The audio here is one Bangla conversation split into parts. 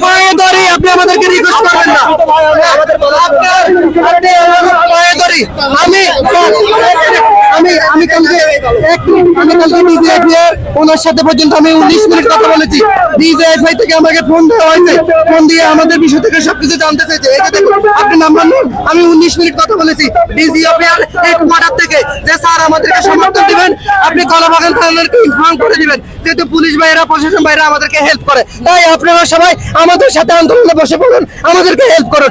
পায়ে ধরি আমি আমি আমি কালকে আমি কালকে ওনার সাথে পর্যন্ত আমি উনিশ মিনিট কথা বলেছি। ডিজিএফআই থেকে আমাকে ফোন দেওয়া হয়েছে। ফোন দিয়ে আমাদের বিষয় থেকে সবকিছু জানতে চাইছে। এটা দেখুন আপনি নাম্বার নিন আমি উনিশ মিনিট কথা বলেছি। ডিজিএফআই হেডকোয়ার্টার থেকে যে স্যার আমাদেরকে সমর্থন দিবেন, আপনি কলাবাগান থানাকে ইনফর্ম করে দিবেন। যেহেতু পুলিশ ভাইরা প্রশাসন ভাইরা আমাদেরকে হেল্প করে। তাই আপনারা সবাই আমাদের সাথে আন্দোলনে বসে পড়ুন। আমাদেরকে হেল্প করুন।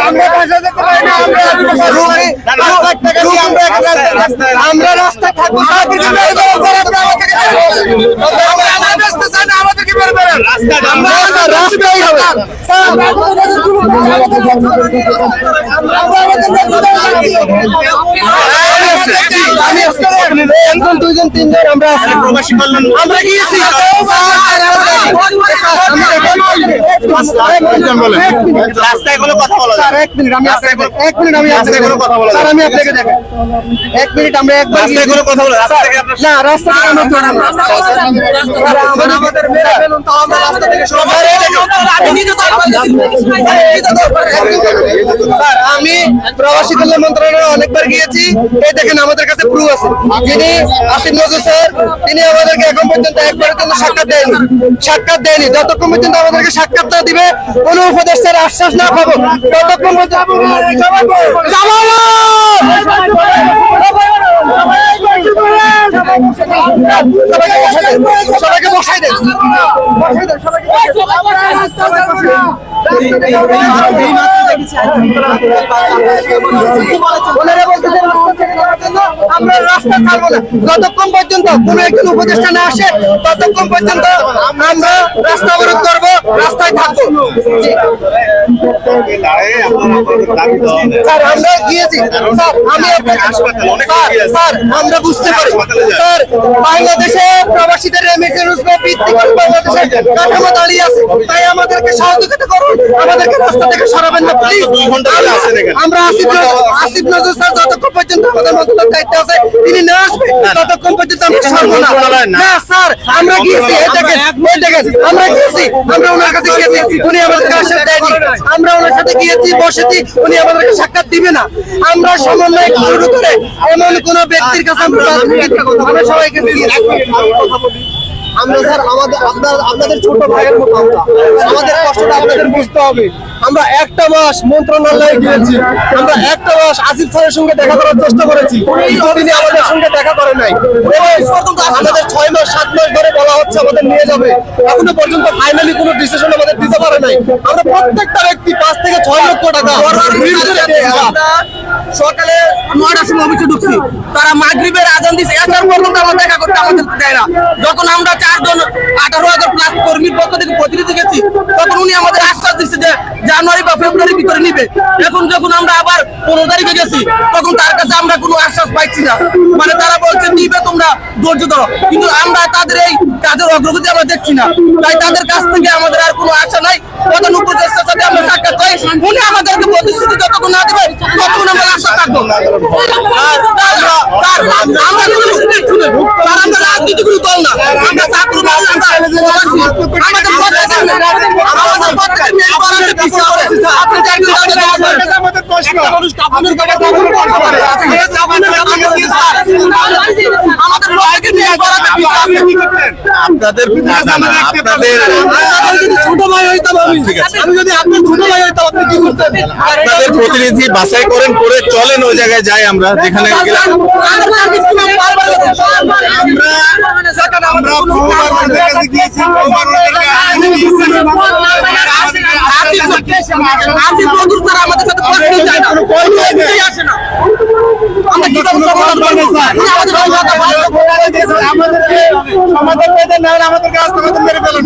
আমরা আমরা রাস্তা আমাদেরকে বের করুন। রাস্তায় হবে। আমি একজন, দুইজন, তিনজন আমরা আছি। আমরা গিয়েছি। রাস্তায় কোনো কথা বলা স্যার, এক মিনিট, আমি এক মিনিট, আমি রাস্তায় কোনো কথা বলা স্যার, আমি আপনাকে দেখাই। এক মিনিট, আমরা একবার রাস্তায় কোনো কথা বলা রাস্তা থেকে না রাস্তা থেকে আমরা চলবো আমাদের- আমাদের মেরে ফেলুন, তাও আমরা রাস্তা থেকে সরে যাব। স্যার, আমি প্রবাসী কল্যাণ মন্ত্রণালয়ে অনেকবার গিয়েছি। এই দেখেন আমাদের কাছে প্রুফ আছে। যিনি আসিফ নজর স্যার, তিনি আমাদেরকে এখন পর্যন্ত একবারের জন্য সাক্ষাৎ দেয়নি। সাক্ষাৎ দেয়নি। যতক্ষণ পর্যন্ত আমাদেরকে সাক্ষাৎ না দিবে, কোন উপদেষ্টার আশ্বাস না পাবো। ততক্ষণ পর্যন্ত! সবাইকে বসাই দেন। সবাইকে আমরা পর্যন্ত কোন উপদেষ্টা আসে পর্যন্ত আমরা রাস্তা করব বুঝতে বাংলাদেশে প্রবাসীদের বাংলাদেশে কাঠামো দাঁড়িয়ে আছে তাই আমাদেরকে সহযোগিতা করুন আমাদেরকে রাস্তা থেকে সরাবেন না প্লিজ দুই ঘণ্টা ধরে আছেন এখানে। আমরা আসিফ আসিফ নজর স্যার যতক্ষণ পর্যন্ত আমাদের মন্ত্রণালয়ের দায়িত্ব আছে তিনি না আসবে ততক্ষণ পর্যন্ত আমরা না। না। স্যার আমরা গিয়েছি এই দেখেন এই দেখেন আমরা গিয়েছি আমরা ওনার কাছে গিয়েছি উনি আমাদেরকে আশ্বাস দেয়নি আমরা ওনার সাথে গিয়েছি বসেছি উনি আমাদেরকে সাক্ষাৎ দিবে না। আমরা সমন্বয় শুরু করে এমন কোন ব্যক্তির কাছে আমরা আমরা সবাইকে আমরা স্যার আমাদের আপনার আপনাদের ছোট ভাইয়ের মতো আমাদের কষ্টটা আপনাদের বুঝতে হবে। আমরা একটা মাস মন্ত্রণালয়ে গিয়েছি। আমরা একটা মাস আসিফ স্যারের সঙ্গে দেখা করার চেষ্টা করেছি। তিনি আমাদের সঙ্গে দেখা করে নাই। আমাদের ছয় মাস সাত মাস ধরে বলা হচ্ছে আমাদের নিয়ে যাবে। এখনও পর্যন্ত ফাইনালি কোনো ডিসিশন আমাদের দিতে পারে নাই। আমরা প্রত্যেকটা ব্যক্তি পাঁচ থেকে ছয় লক্ষ টাকা। সকালে নয়টার সময় অফিসে ঢুকছি। তারা মাগরিবের আজান দিছে। এসার পর্যন্ত আমরা দেখা করতে আমাদের দেয় না। যখন আমরা চারজন, আঠারো হাজার প্লাস কর্মীর পক্ষ থেকে প্রতিনিধি গেছি, তখন উনি আমাদের আশ্বাস দিচ্ছে যে জানুয়ারি বা ফেব্রুয়ারির ভিতরে নিবে। এখন যখন আমরা আবার পনেরো তারিখে গেছি, তখন তার কাছে আমরা কোনো আশ্বাস পাইছি না। মানে তারা বলছে, নিবে তোমরা, ধৈর্য ধরো। কিন্তু আমরা তাদের এই কাজের অগ্রগতি আমরা দেখছি না। তাই তাদের কাছ থেকে আমাদের আর কোনো আশা নাই। প্রধান উপদেষ্টার সাথে আমরা সাক্ষাৎ করি উনি আমাদেরকে প্রতিশ্রুতি যতক্ষণ না দেবে ততক্ষণ আমরা আশা থাকব আমরা রাজনীতি কোনো না আমরা আমরা। আমরা। আপনাদের যদি ছোট ভাই হইতাম আমি আমি যদি আপনার ছোট ভাই হইতাম আপনি কি করতেন আপনাদের প্রতিনিধি বাছাই করেন করে চলেন ওই জায়গায় যাই আমরা যেখানে গেলাম আমরা আমাদের সাথে প্রশ্নই যায় না। আসে না। আমরা কীভাবে সমাধান করব? আপনি আমাদের মেরে ফেলেন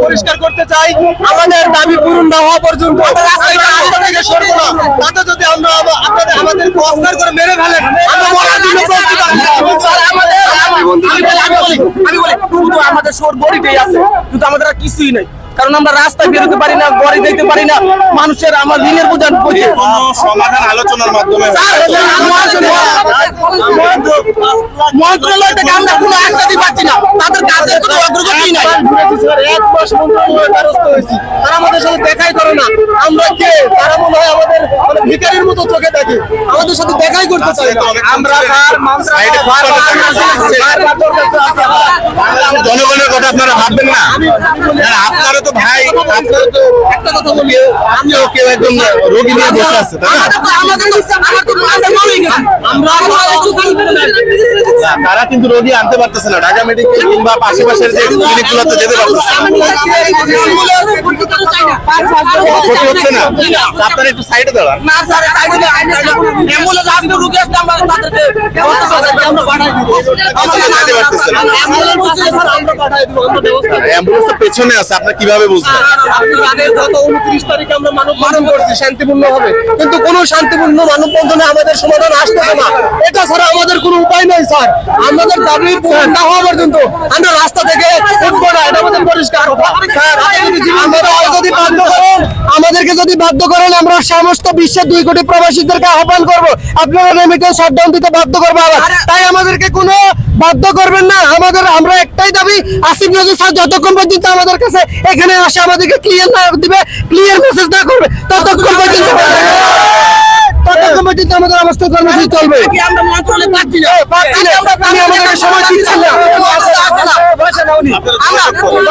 পরিষ্কার করতে চাই আমাদের দাবি পূরণ না হওয়া পর্যন্ত তাতে যদি আমরা আপনাদের আমাদের করে মেরে ফেলেন আমরা মরার জন্য প্রস্তুত আছি স্যার, আমাদের আমি বলি আমি বলি আমি বলি শুধু আমাদের শোর বডিটাই আছে। কিন্তু আমাদের আর কিছুই নেই। কারণ আমরা রাস্তায় বেরোতে পারি না ঘরে যেতে পারি না। মানুষের আমার ঋণের বোঝা বইতে। কোনো সমাধান আলোচনার মাধ্যমে মন্ত্রণালয় থেকে আমরা কোনো আশ্বাসই পাচ্ছি না। তাদের কাজের কোনো অগ্রগতি নাই। এক মাস মন্ত্রণালয়ের দ্বারস্থ হয়েছি। তারা আমাদের সাথে দেখাই করে না। আমরা কে? তারা মনে হয় আমাদের মানে মতো চোখে দেখে। আমাদের সাথে দেখাই করতে চাই আমরা জনগণের কথা আপনারা ভাববেন না। আপনারা তো ভাই আপনারা তো একটা কথা বলি আমিও কেউ রোগী নিয়ে বসে আছে না, তারা কিন্তু রোগী আনতে পারতেছে না। ঢাকা মেডিকেল কিংবা আশেপাশের যে ক্লিনিকগুলোতে যেতে পারতেছে না। ক্ষতি হচ্ছে না? আপনারা একটু সাইডে দাঁড়ান। সাইডে অ্যাম্বুলেন্স রুগী আসলে আমরা তাদেরকে আমরা পাঠাই দিব। অ্যাম্বুলেন্স পেছনে আছে আপনি কীভাবে বুঝবেন? আপনি গত উনত্রিশ তারিখে আমরা মানব বন্ধন করছি শান্তিপূর্ণ হবে। কিন্তু কোনো শান্তিপূর্ণ মানব বন্ধনে আমাদের সমাধান আসতেছে না। এটা ছাড়া আমাদের কোনো উপায় নেই স্যার। আমাদের দাবি পূরণ না হওয়া পর্যন্ত আমরা রাস্তা থেকে উঠবো না। এটা আমাদের পরিষ্কার স্যার যদি বাধ্য করেন আমাদেরকে যদি বাধ্য করেন আমরা সমস্ত বিশ্বের দুই কোটি প্রবাসীদেরকে আহ্বান করব। আপনারা রেমিটেন্স শাটডাউন দিতে বাধ্য করব আবার। তাই আমাদেরকে কোনো বাধ্য করবেন না। আমাদের আমরা একটাই দাবি আসিফ নজরুল স্যার যতক্ষণ পর্যন্ত আমাদের কাছে এখানে আসে আমাদেরকে ক্লিয়ার না দিবে ক্লিয়ার মেসেজ না করবে ততক্ষণ পর্যন্ত ততক্ষণ পর্যন্ত আমাদের অবস্থান কর্মসূচি চলবে। কি আমরা মন্ত্রণালয়ে পাচ্ছি না। পাচ্ছি না। আপনি আমাদেরকে সময় দিচ্ছেন না।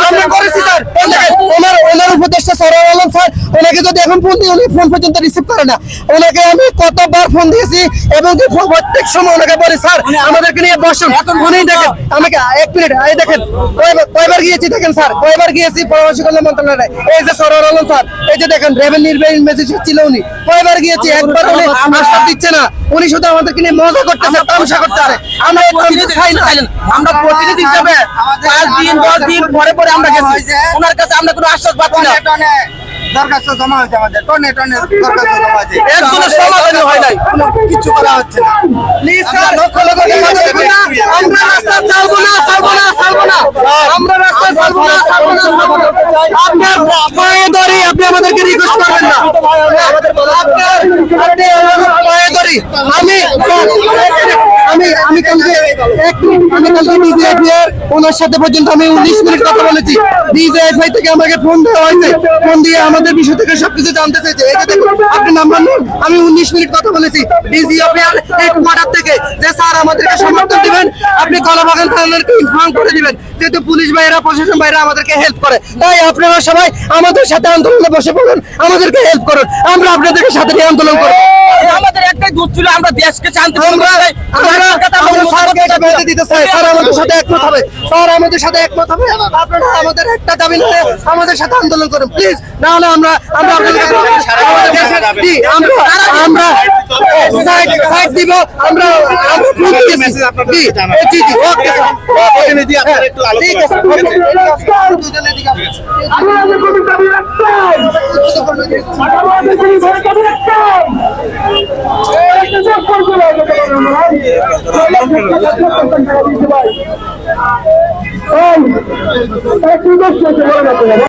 আমরা করেছি স্যার। এই ওনার ওনার উপদেষ্টা সরোয়ার আলম স্যার ওনাকে যদি এখন ফোন দিই উনি ফোন পর্যন্ত রিসিভ করে না। ওনাকে আমি কতবার ফোন দিয়েছি এবং প্রত্যেক সময় ওনাকে বলি স্যার আমাদেরকে নিয়ে বসুন। উনি দেখেন আমাকে এক মিনিট এই দেখেন কয়বার- গিয়েছি দেখেন স্যার কয়বার গিয়েছি পরামর্শ কল্যাণ মন্ত্রণালয়ে। এই যে সরোয়ার আলম স্যার এই যে দেখেন রেভিনিউর ম্যাজিস্ট্রেট ছিল উনি। কয়বার গিয়েছি? একবার উনি আশ্বাস দিচ্ছে না। উনি শুধু আমাদেরকে নিয়ে মজা করতেছে তামসা করতেছে আমরা চাই না। আমরা প্রতিনিধি হিসেবে পাঁচ দিন দশ দিন পরে পরে আমরা গেছি। ওনার কাছে আমরা কোনো আশ্বাস পাচ্ছি না। দরখাস্ত জমা হয়েছে আমাদের। টনে টনে দরখাস্ত জমা হয়েছে। একজনের সমাধানই হয় নাই। কিছু করা হচ্ছে না। প্লিজ স্যার লক্ষ লক্ষ টাকা আমরা রাস্তা চালবো না চালবো না চালবো না। আমরা রাস্তা চালবো না চালবো না চালবো না। আপনার পায়ে ধরি আপনি আমাদেরকে রিকোয়েস্ট করবেন না। আপনার আপনি আমার পায়ে ধরি। আমি কালকে এক মিনিট, আমি কালকে ডিজিএফআই ওনার সাথে পর্যন্ত আমি উনিশ মিনিট কথা বলেছি। ডিজিএফআই থেকে আমাকে ফোন দেওয়া হয়েছে। ফোন দিয়ে আমাদের বিষয় থেকে সবকিছু জানতে চাইছে। এই যে দেখুন আপনি নাম্বার নেন। আমি উনিশ মিনিট কথা বলেছি। ডিজিএফআই হেডকোয়ার্টার থেকে যে স্যার আমাদেরকে সমর্থন দিবেন আপনি কলাবাগান থানাকে ইনফর্ম করে দিবেন। যেহেতু পুলিশ ভাইরা প্রশাসন ভাইরা আমাদেরকে হেল্প করে। তাই আপনারা সবাই আমাদের সাথে আন্দোলনে বসে পড়ুন। আমাদেরকে হেল্প করুন। আমরা আপনাদেরকে সাথে নিয়ে আন্দোলন করব। আমাদের একটাই দুধ ছিল আমরা দেশকে শান্তি আমরা আমরা বেঁধে দিতে চাই স্যার আমাদের সাথে একমত হবে স্যার আমাদের সাথে একমত হবে আপনারা আমাদের একটা দাবি নিয়ে আমাদের সাথে আন্দোলন করুন প্লিজ না হলে আমরা আমরা আমরা সাইড দিব আমরা আমরা দিয়েছি একটা জব করতে হবে ভাই ভাই করতে পারে না